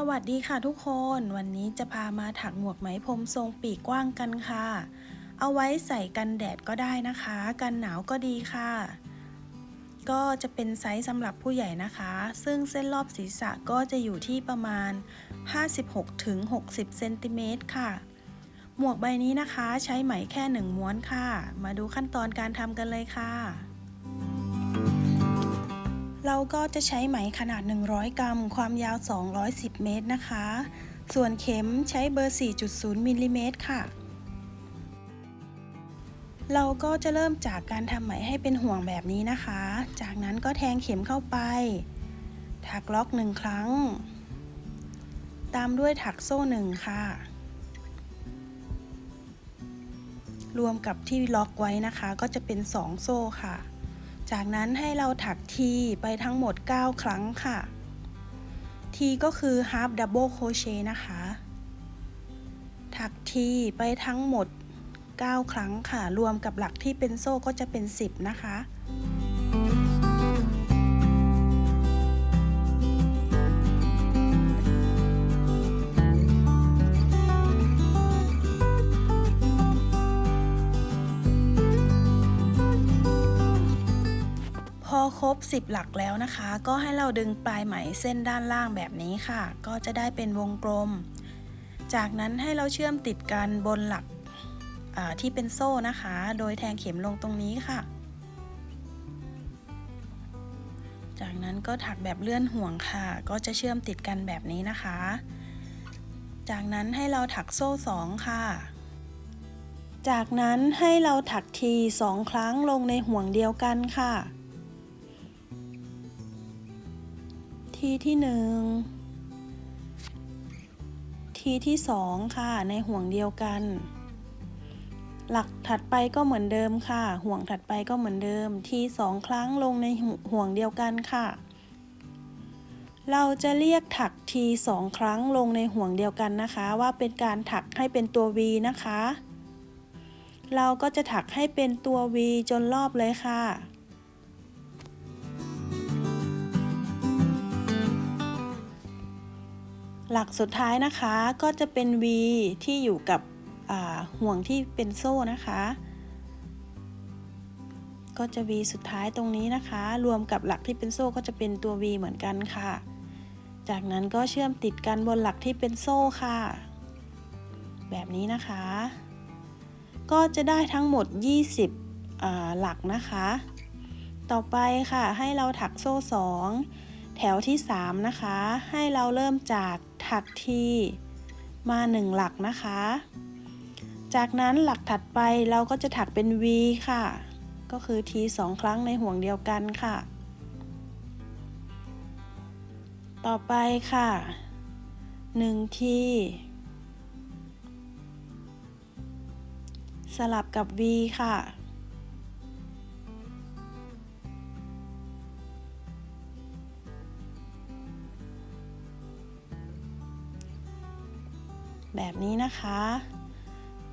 สวัสดีค่ะทุกคน วันนี้จะพามาถักหมวกไหมพรมทรงปีกกว้างกันค่ะ เอาไว้ใส่กันแดดก็ได้นะคะ กันหนาวก็ดีค่ะ ก็จะเป็นไซส์สำหรับผู้ใหญ่นะคะ ซึ่งเส้นรอบศีรษะก็จะอยู่ที่ประมาณ 56-60เซนติเมตรค่ะ หมวกใบนี้นะคะใช้ไหมแค่หนึ่งม้วนค่ะ มาดูขั้นตอนการทำกันเลยค่ะ เราก็จะใช้ไหมขนาด 100 กรัม ความยาว 210 เมตรนะคะ ส่วนเข็มใช้เบอร์ 4.0มิลลิเมตรค่ะ เราก็จะเริ่มจากการทำไหมให้เป็นห่วงแบบนี้นะคะ จากนั้นก็แทงเข็มเข้าไป ถักล็อกหนึ่งครั้ง ตามด้วยถักโซ่หนึ่งค่ะ รวมกับที่ล็อกไว้นะคะ ก็จะเป็น 2 โซ่ค่ะ จากนั้นให้เราถักทีไปทั้งหมด 9 ครั้งค่ะ ทีก็คือ half double crochet นะคะ ถักทีไปทั้งหมด 9 ครั้งค่ะ รวมกับหลักที่เป็นโซ่ก็จะเป็น 10 นะคะ พอครบ 10 หลักแล้วนะคะ ก็ให้เราดึงปลายไหมเส้นด้านล่างแบบนี้ค่ะ ก็จะได้เป็นวงกลม จากนั้นให้เราเชื่อมติดกันบนหลักที่เป็นโซ่นะคะ โดยแทงเข็มลงตรงนี้ค่ะ จากนั้นก็ถักแบบเลื่อนห่วงค่ะ ก็จะเชื่อมติดกันแบบนี้นะคะ จากนั้นให้เราถักโซ่สองค่ะ จากนั้นให้เราถักทีสองครั้งลงในห่วงเดียวกันค่ะ ทีที่หนึ่งทีที่สองค่ะ ในห่วงเดียวกัน หลักถัดไปก็เหมือนเดิมค่ะ ห่วงถัดไปก็เหมือนเดิม ทีสองครั้งลงในห่วงเดียวกันค่ะ เราจะเรียกถักทีสองครั้งลงในห่วงเดียวกันนะคะ ว่าเป็นการถักให้เป็นตัว V นะคะ เราก็จะถักให้เป็นตัว V จนรอบเลยค่ะ หลักสุดท้ายนะคะก็จะเป็น V ที่อยู่กับห่วงที่เป็นโซ่นะคะ ก็จะ V สุดท้ายตรงนี้นะคะ รวมกับหลักที่เป็นโซ่ก็จะเป็นตัว V เหมือนกันค่ะ จากนั้นก็เชื่อมติดกันบนหลักที่เป็นโซ่ค่ะ แบบนี้นะคะ ก็จะได้ทั้งหมด 20 หลักนะคะ ต่อไปค่ะให้เราถักโซ่ 2 แถวที่ 3 นะคะ ให้เราเริ่มจาก ถักทีมา1หลักนะคะ จากนั้นหลักถัดไปเราก็จะถักเป็น V ค่ะ ก็คือทีสองครั้งในห่วงเดียวกันค่ะ ต่อไปค่ะ1ทีสลับกับ V ค่ะ แบบนี้นะคะ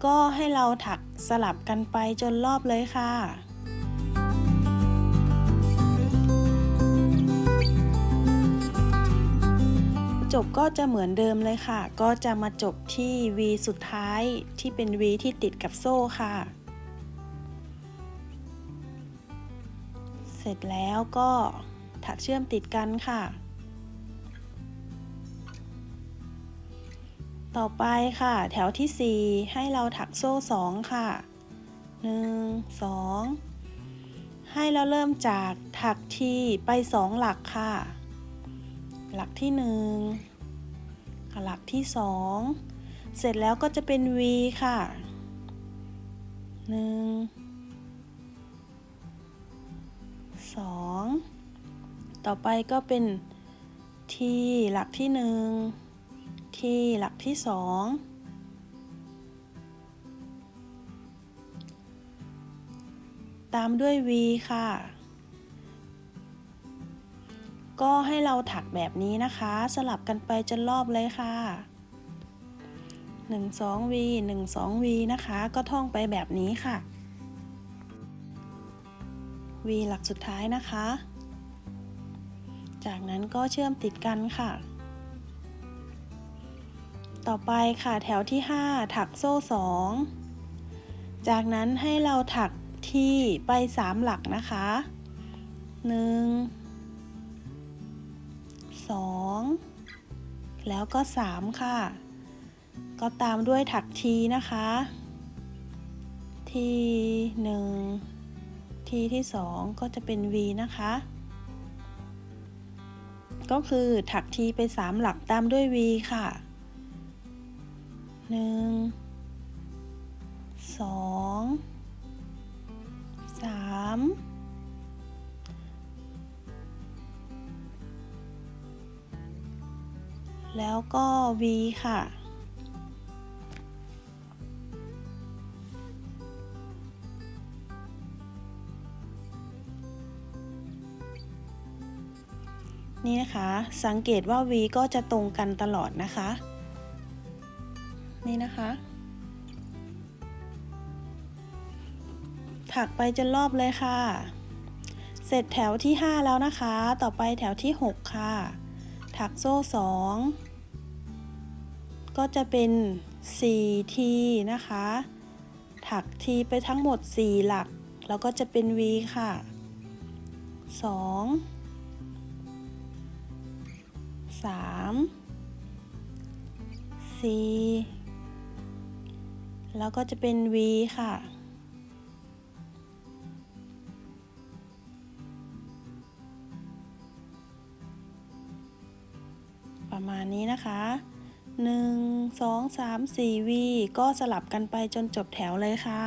ก็ให้เราถักสลับกันไปจนรอบเลยค่ะจบก็จะเหมือนเดิมเลยค่ะ ก็จะมาจบที่ V สุดท้ายที่เป็น V ที่ติดกับโซ่ค่ะ เสร็จแล้วก็ถักเชื่อมติดกันค่ะ ต่อไปค่ะ แถวที่ 4 ให้เราถักโซ่ 2 ค่ะ 1 2 ให้เราเริ่มจากถักทีไป 2 หลักค่ะ หลักที่1หลักที่ 2 เสร็จแล้วก็จะเป็น V ค่ะ 1 2 ต่อไปก็เป็นทีหลักที่ 1 ที่หลักที่สองตามด้วย V ค่ะ ก็ให้เราถักแบบนี้นะคะ สลับกันไปจนรอบเลยค่ะ 1 2 V 1 2 V นะคะ ก็ท่องไปแบบนี้ค่ะ V หลักสุดท้ายนะคะ จากนั้นก็เชื่อมติดกันค่ะ ต่อไปค่ะแถวที่ 5 ถักโซ่ 2 จากนั้นให้เราถักที่ไป 3 หลักนะคะ 1 2 แล้วก็ 3 ค่ะ ก็ตามด้วยถักทีนะคะ ที่1ทีที่ 2 ก็จะเป็น V นะคะ ก็คือถักทีไป 3 หลักตามด้วย V ค่ะ หนึ่งสองสามแล้วก็ V ค่ะ นี่นะคะ สังเกตว่า V ก็จะตรงกันตลอดนะคะ นี่นะคะ ถักไปจนรอบเลยค่ะ เสร็จแถวที่ 5 แล้วนะคะ ต่อไปแถวที่ 6 ค่ะ ถักโซ่ 2 ก็จะเป็น4ทีนะคะ ถักทีไปทั้งหมด 4 หลัก แล้วก็จะเป็น V ค่ะ 2 3 4 แล้วก็จะเป็น V ค่ะ ประมาณนี้นะคะ 1 2 3 4 V ก็สลับกันไปจนจบแถวเลยค่ะ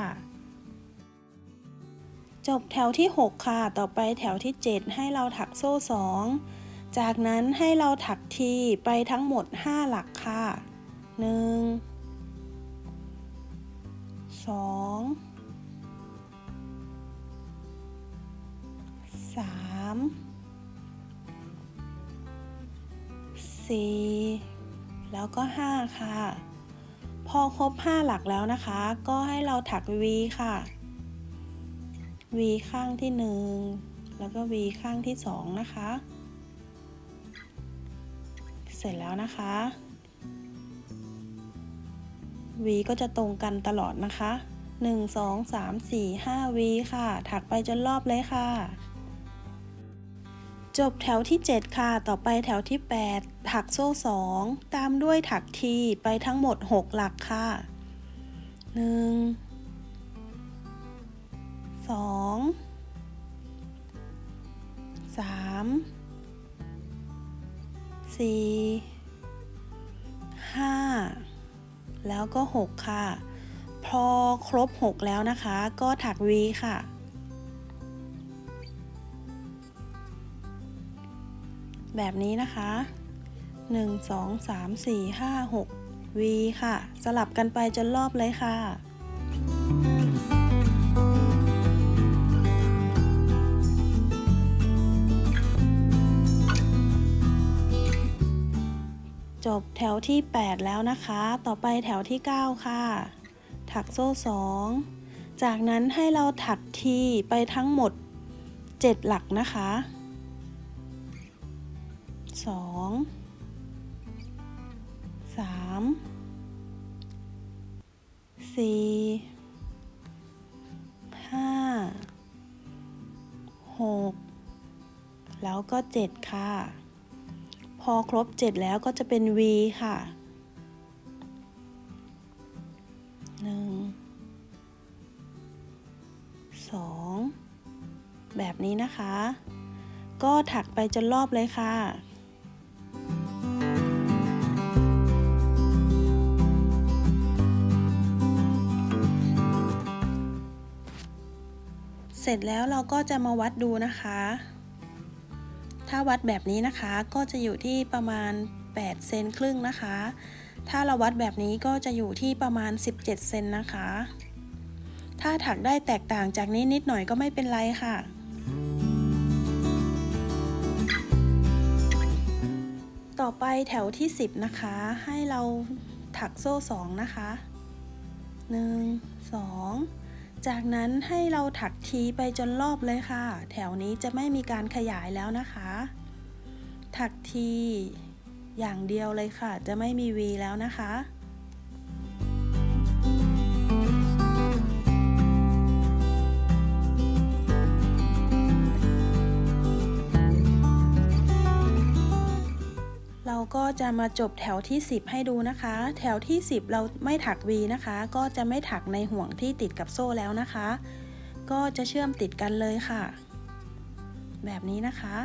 จบแถวที่ 6 ค่ะ ต่อไปแถวที่ 7 ให้เราถักโซ่ 2 จากนั้นให้เราถักทีไปทั้งหมด 5 หลักค่ะ 1 สองสามสี่แล้วก็ห้าค่ะ พอครบห้าหลักแล้วนะคะ ก็ให้เราถัก V ค่ะ V ข้างที่หนึ่งแล้วก็ V ข้างที่สองนะคะ เสร็จแล้วนะคะ V ก็จะตรงกันตลอดนะคะ 1 2 3 4 5 V ค่ะ ถักไปจนรอบเลยค่ะ จบแถวที่ 7 ค่ะ ต่อไปแถวที่ 8 ถักโซ่ 2 ตามด้วยถักทีไปทั้งหมด 6 หลักค่ะ 1 2 3 4 5 แล้วก็ 6 ค่ะ พอครบ 6 แล้วนะคะ ก็ถัก V ค่ะ แบบนี้นะคะ 1 2 3 4 5 6 V ค่ะ สลับกันไปจนรอบเลยค่ะ จบแถวที่ 8 แล้วนะคะ ต่อไปแถวที่ 9 ค่ะ ถักโซ่ 2 จากนั้นให้เราถักทีไปทั้งหมด 7 หลักนะคะ 2 3 4 5 6 แล้วก็ 7 ค่ะ อครบ 7 แล้วก็จะเป็น V ค่ะ 1 2 แบบนี้นะคะ ก็ถักไปจนรอบเลยค่ะเสร็จแล้วเราก็จะมาวัดดูนะคะ ถ้าวัดแบบนี้นะคะก็จะอยู่ที่ประมาณ 8 เซนครึ่งนะคะ ถ้าเราวัดแบบนี้ก็จะอยู่ที่ประมาณ 17 เซนนะคะ ถ้าถักได้แตกต่างจากนี้นิดหน่อยก็ไม่เป็นไรค่ะต่อไปแถวที่ 10 นะคะ ให้เราถักโซ่ 2 นะคะ 1 2 จากนั้นให้เราถักทีไปจนรอบเลยค่ะ แถวนี้จะไม่มีการขยายแล้วนะคะ ถักทีอย่างเดียวเลยค่ะ จะไม่มีวีแล้วนะคะ เราก็จะมาจบแถวที่ 10 ให้ดูนะคะ แถวที่ 10 เราไม่ถัก V นะคะ ก็จะไม่ถักในห่วงที่ติดกับโซ่แล้วนะคะ ก็จะเชื่อมติดกันเลยค่ะ แบบนี้นะคะ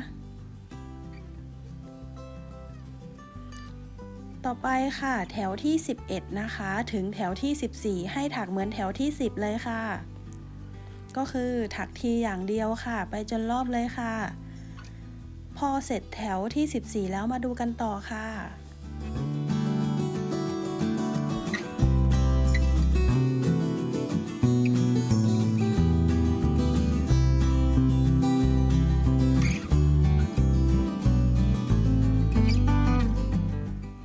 ต่อไปค่ะ แถวที่ 11 นะคะ ถึงแถวที่ 14 ให้ถักเหมือนแถวที่ 10 เลยค่ะ ก็คือถักทีอย่างเดียวค่ะ ไปจนรอบเลยค่ะ อเสร็จแถวที่ 14 แล้วมาดูกันต่อค่ะ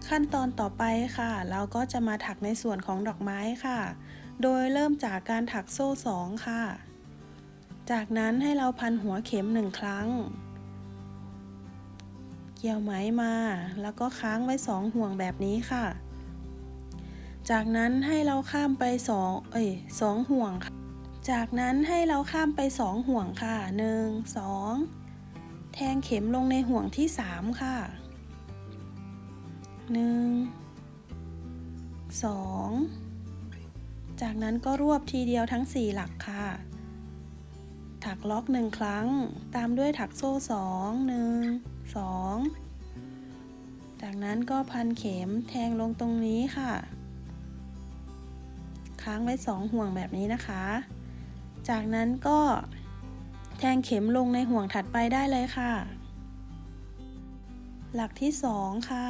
ขั้นตอนต่อไปค่ะ เราก็จะมาถักในส่วนของดอกไม้ค่ะ โดยเริ่มจากการถักโซ่สองค่ะ จากนั้นให้เราพันหัวเข็มหนึ่งครั้ง เกี่ยวไหมมา แล้วก็ค้างไว้สองห่วงแบบนี้ค่ะ จากนั้นให้เราข้ามไปสองเอ้ยสองห่วงค่ะ จากนั้นให้เราข้ามไปสองห่วงค่ะหนึ่งสองแทงเข็มลงในห่วงที่สามค่ะหนึ่งสองจากนั้นก็รวบทีเดียวทั้งสี่หลักค่ะ ถักล็อกหนึ่งครั้ง ตามด้วยถักโซ่สอ งหนึ่งสองจากนั้นก็พันเข็มแทงลงตรงนี้ค่ะ ค้างไว้สองห่วงแบบนี้นะคะ จากนั้นก็แทงเข็มลงในห่วงถัดไปได้เลยค่ะ หลักที่สองค่ะ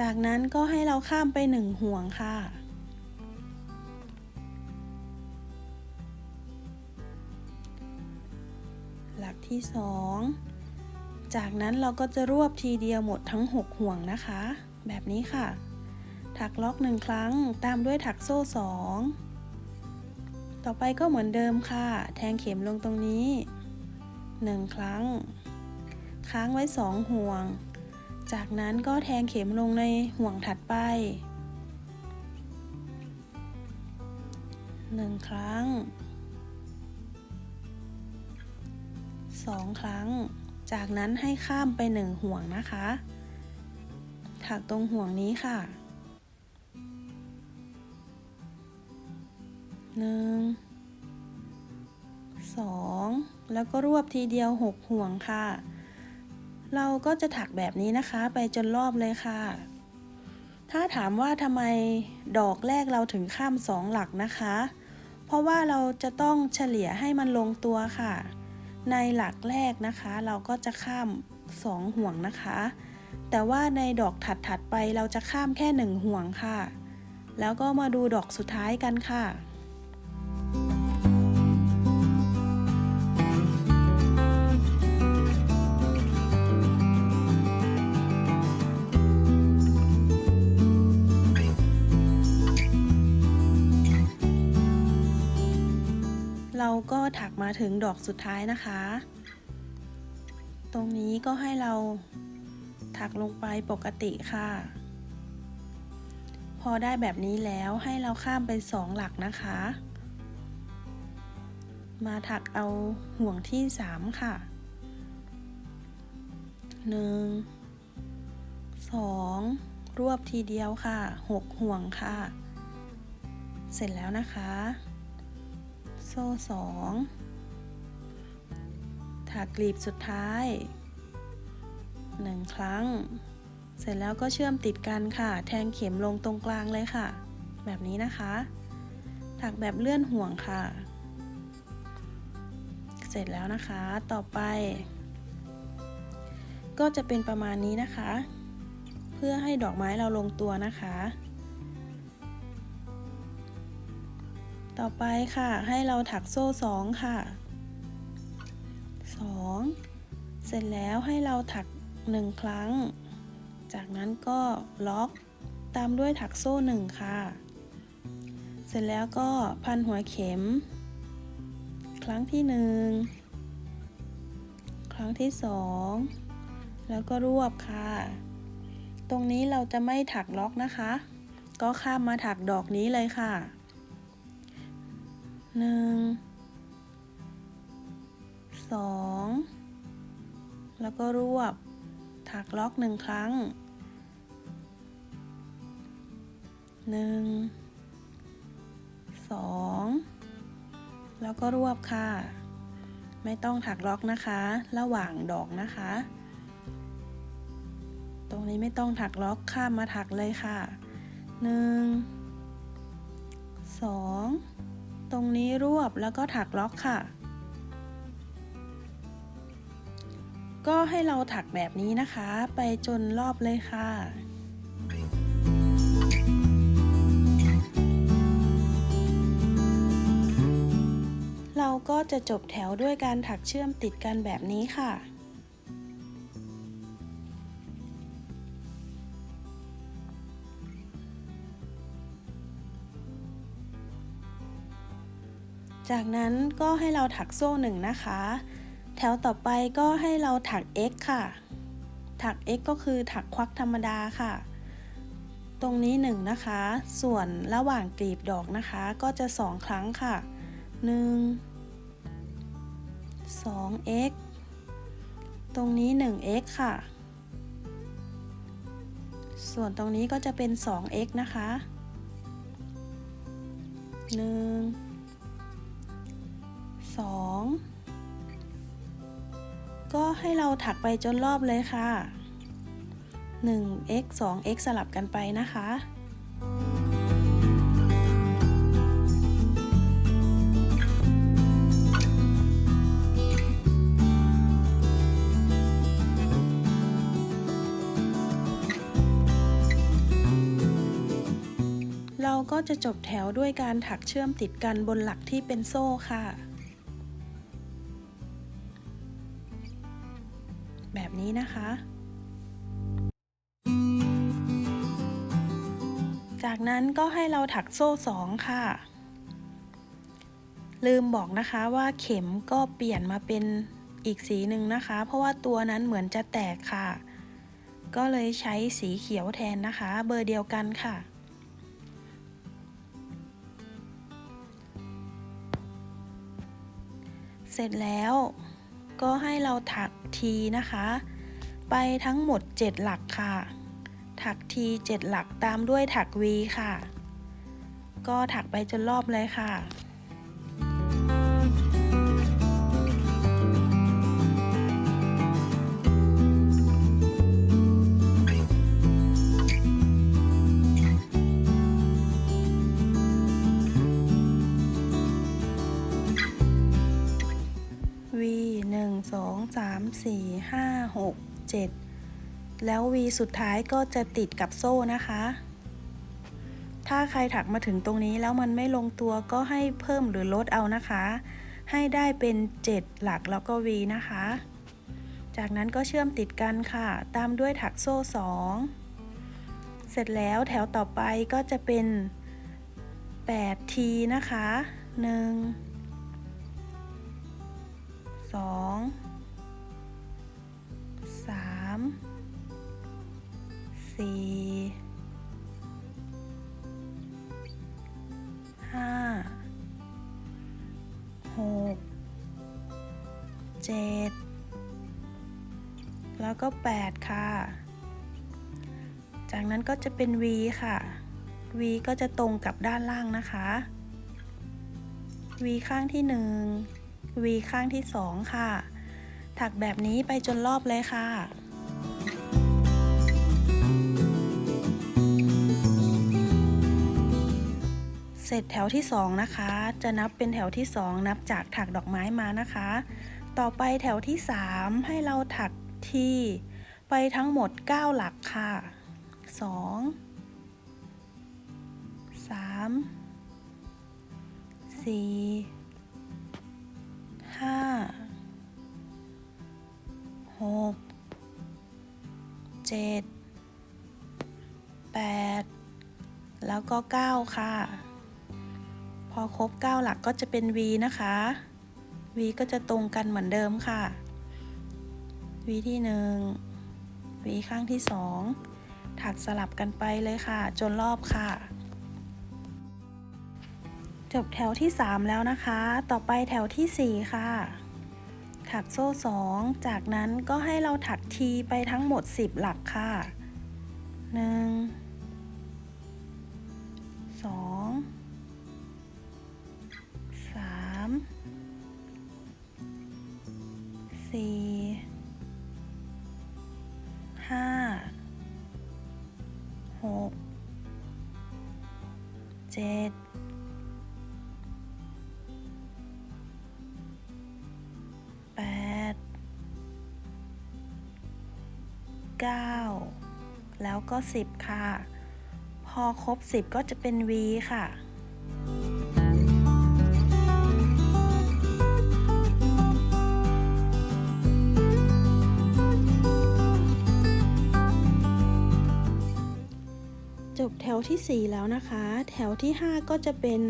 จากนั้นก็ให้เราข้ามไปหนึ่งห่วงค่ะหลักที่สอง จากนั้นเราก็จะรวบทีเดียวหมดทั้ง 6 ห่วงนะคะ แบบนี้ค่ะ ถักล็อกหนึ่งครั้งตามด้วยถักโซ่สองต่อไปก็เหมือนเดิมค่ะ แทงเข็มลงตรงนี้ 1 ครั้ง ค้างไว้ 2 ห่วง จากนั้นก็แทงเข็มลงในห่วงถัดไป 1 ครั้ง 2 ครั้ง จากนั้นให้ข้ามไป1ห่วงนะคะ ถักตรงห่วงนี้ค่ะหนึ่งสองแล้วก็รวบทีเดียวหกห่วงค่ะ เราก็จะถักแบบนี้นะคะไปจนรอบเลยค่ะ ถ้าถามว่าทำไมดอกแรกเราถึงข้ามสองหลักนะคะ เพราะว่าเราจะต้องเฉลี่ยให้มันลงตัวค่ะ ในหลักแรกนะคะ เราก็จะข้ามสองห่วงนะคะ แต่ว่าในดอกถัดๆไปเราจะข้ามแค่หนึ่งห่วงค่ะ แล้วก็มาดูดอกสุดท้ายกันค่ะ เราก็ถักมาถึงดอกสุดท้ายนะคะ ตรงนี้ก็ให้เราถักลงไปปกติค่ะ พอได้แบบนี้แล้วให้เราข้ามไปสองหลักนะคะ มาถักเอาห่วงที่สามค่ะหนึ่งสองรวบทีเดียวค่ะหกห่วงค่ะ เสร็จแล้วนะคะ โซ่สองถักกลีบสุดท้ายหนึ่งครั้ง เสร็จแล้วก็เชื่อมติดกันค่ะ แทงเข็มลงตรงกลางเลยค่ะ แบบนี้นะคะ ถักแบบเลื่อนห่วงค่ะ เสร็จแล้วนะคะ ต่อไป ก็จะเป็นประมาณนี้นะคะ เพื่อให้ดอกไม้เราลงตัวนะคะ ต่อไปค่ะ ให้เราถักโซ่สองค่ะสองเสร็จแล้วให้เราถักหนึ่งครั้ง จากนั้นก็ล็อกตามด้วยถักโซ่หนึ่งค่ะ เสร็จแล้วก็พันหัวเข็ม ครั้งที่หนึ่งครั้งที่สองแล้วก็รวบค่ะ ตรงนี้เราจะไม่ถักล็อกนะคะ ก็ข้ามมาถักดอกนี้เลยค่ะ หนึ่งสองแล้วก็รวบ ถักล็อกหนึ่งครั้งหนึ่งสองแล้วก็รวบค่ะ ไม่ต้องถักล็อกนะคะ ระหว่างดอกนะคะ ตรงนี้ไม่ต้องถักล็อกข้ามมาถักเลยค่ะหนึ่งสอง ตรงนี้รวบแล้วก็ถักล็อกค่ะ ก็ให้เราถักแบบนี้นะคะ ไปจนรอบเลยค่ะเราก็จะจบแถวด้วยการถักเชื่อมติดกันแบบนี้ค่ะ จากนั้นก็ให้เราถักโซ่หนึ่งนะคะ แถวต่อไปก็ให้เราถัก x ค่ะ ถัก x ก็คือถักควักธรรมดาค่ะ ตรงนี้หนึ่งนะคะ ส่วนระหว่างกลีบดอกนะคะ ก็จะสองครั้งค่ะหนึ่ง 2x ตรงนี้ 1x ค่ะ ส่วนตรงนี้ก็จะเป็น 2x นะคะ 1 2 ก็ให้เราถักไปจนรอบเลยค่ะ 1x 2x สลับกันไปนะคะเราก็จะจบแถวด้วยการถักเชื่อมติดกันบนหลักที่เป็นโซ่ค่ะ นี้นะคะ จากนั้นก็ให้เราถักโซ่สองค่ะ ลืมบอกนะคะว่าเข็มก็เปลี่ยนมาเป็นอีกสีหนึ่งนะคะ เพราะว่าตัวนั้นเหมือนจะแตกค่ะ ก็เลยใช้สีเขียวแทนนะคะ เบอร์เดียวกันค่ะเสร็จแล้วก็ให้เราถักทีนะคะ ไปทั้งหมด 7 หลักค่ะ ถักที7หลักตามด้วยถัก V ค่ะ ก็ถักไปจนรอบเลยค่ะ V หนึ่งสองสามสี่ห้าหก เจ็ดแล้ว V สุดท้ายก็จะติดกับโซ่นะคะ ถ้าใครถักมาถึงตรงนี้แล้วมันไม่ลงตัวก็ให้เพิ่มหรือลดเอานะคะ ให้ได้เป็น 7 หลักแล้วก็ V นะคะ จากนั้นก็เชื่อมติดกันค่ะ ตามด้วยถักโซ่ 2 เสร็จแล้วแถวต่อไปก็จะเป็น8ทีนะคะ1สองามสี่ห้าหกเจ็ดแล้วก็แปดค่ะ จากนั้นก็จะเป็น V ค่ะ V ก็จะตรงกับด้านล่างนะคะ V ข้างที่หนึ่ง V ข้างที่สองค่ะ ถักแบบนี้ไปจนรอบเลยค่ะ สร็จแถวที่สองนะคะ จะนับเป็นแถวที่สองนับจากถักดอกไม้มานะคะ ต่อไปแถวที่สามให้เราถักที่ไปทั้งหมด 9 หลักค่ะ 2 3 4ห้าหกเจ็ดแปดแล้วก็เก้าค่ะ พอครบเก้าหลักก็จะเป็น V นะคะ V ก็จะตรงกันเหมือนเดิมค่ะ V ที่หนึ่งวีข้างที่สองถักสลับกันไปเลยค่ะ จนรอบค่ะ จบแถวที่ 3 แล้วนะคะ ต่อไปแถวทีสี่4 ค่ะ ถักโซ่ 2 จากนั้นก็ให้เราถักทีไปทั้งหมด 10 หลักค่ะ 1 2 3 4ห้าหกเจ็ดแปดเก้าแล้วก็สิบค่ะ พอครบสิบก็จะเป็น V ค่ะ จบแถวที่ 4 แล้วนะคะ แถวที่ 5 ก็จะเป็น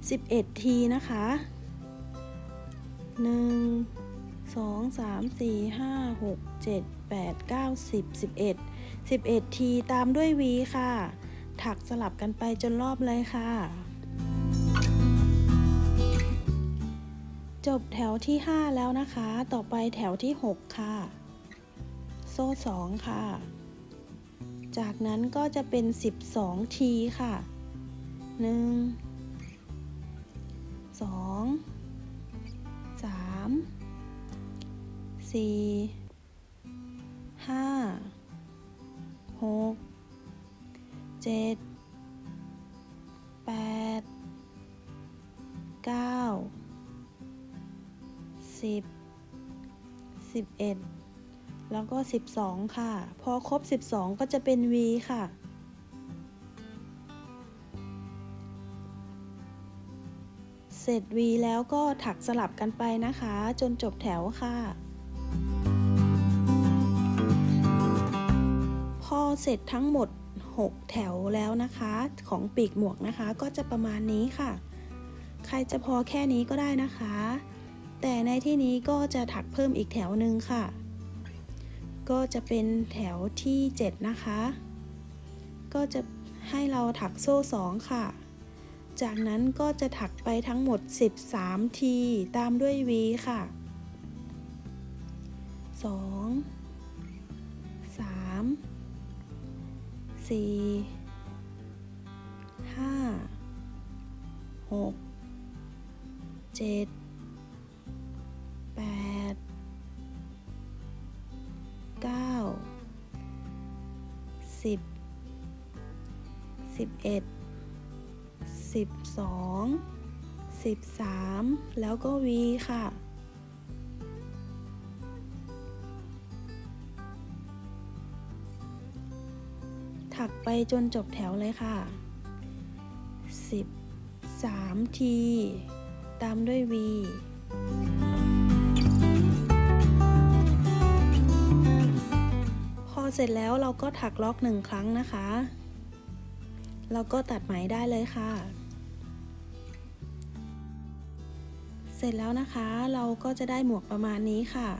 11 ทีนะคะ 1 2 3 4 5 6 7 8 9 10 11 11 ทีตามด้วย V ค่ะ ถักสลับกันไปจนรอบเลยค่ะ จบแถวที่ 5 แล้วนะคะ ต่อไปแถวที่ 6 ค่ะ โซ่ 2 ค่ะ จากนั้นก็จะเป็น 12 ทีค่ะ 1 2 3 4 5 6 7 8 9 10 11 แล้วก็ 12 ค่ะ พอครบ 12 ก็จะเป็น V ค่ะ เสร็จ V แล้วก็ถักสลับกันไปนะคะ จนจบแถวค่ะ พอเสร็จทั้งหมด 6 แถวแล้วนะคะ ของปีกหมวกนะคะ ก็จะประมาณนี้ค่ะ ใครจะพอแค่นี้ก็ได้นะคะ แต่ในที่นี้ก็จะถักเพิ่มอีกแถวหนึ่งค่ะ ก็จะเป็นแถวที่ 7 นะคะ ก็จะให้เราถักโซ่ 2 ค่ะ จากนั้นก็จะถักไปทั้งหมด 13 ที ตามด้วย V ค่ะ 2 3 4 5 6 7 8 9 10 11 12 13แล้วก็ V ค่ะ ถักไปจนจบแถวเลยค่ะ13ที ตามด้วย V เสร็จแล้วเราก็ถักล็อกหนึ่งครั้งนะคะ แล้วก็ตัดไหมได้เลยค่ะ เสร็จแล้วนะคะเราก็จะได้หมวกประมาณนี้ค่ะ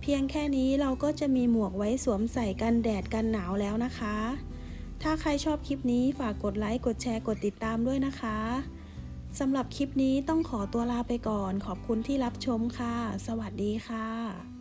เพียงแค่นี้เราก็จะมีหมวกไว้สวมใส่กันแดดกันหนาวแล้วนะคะ ถ้าใครชอบคลิปนี้ฝากกดไลค์กดแชร์กดติดตามด้วยนะคะสำหรับคลิปนี้ต้องขอตัวลาไปก่อน ขอบคุณที่รับชมค่ะ สวัสดีค่ะ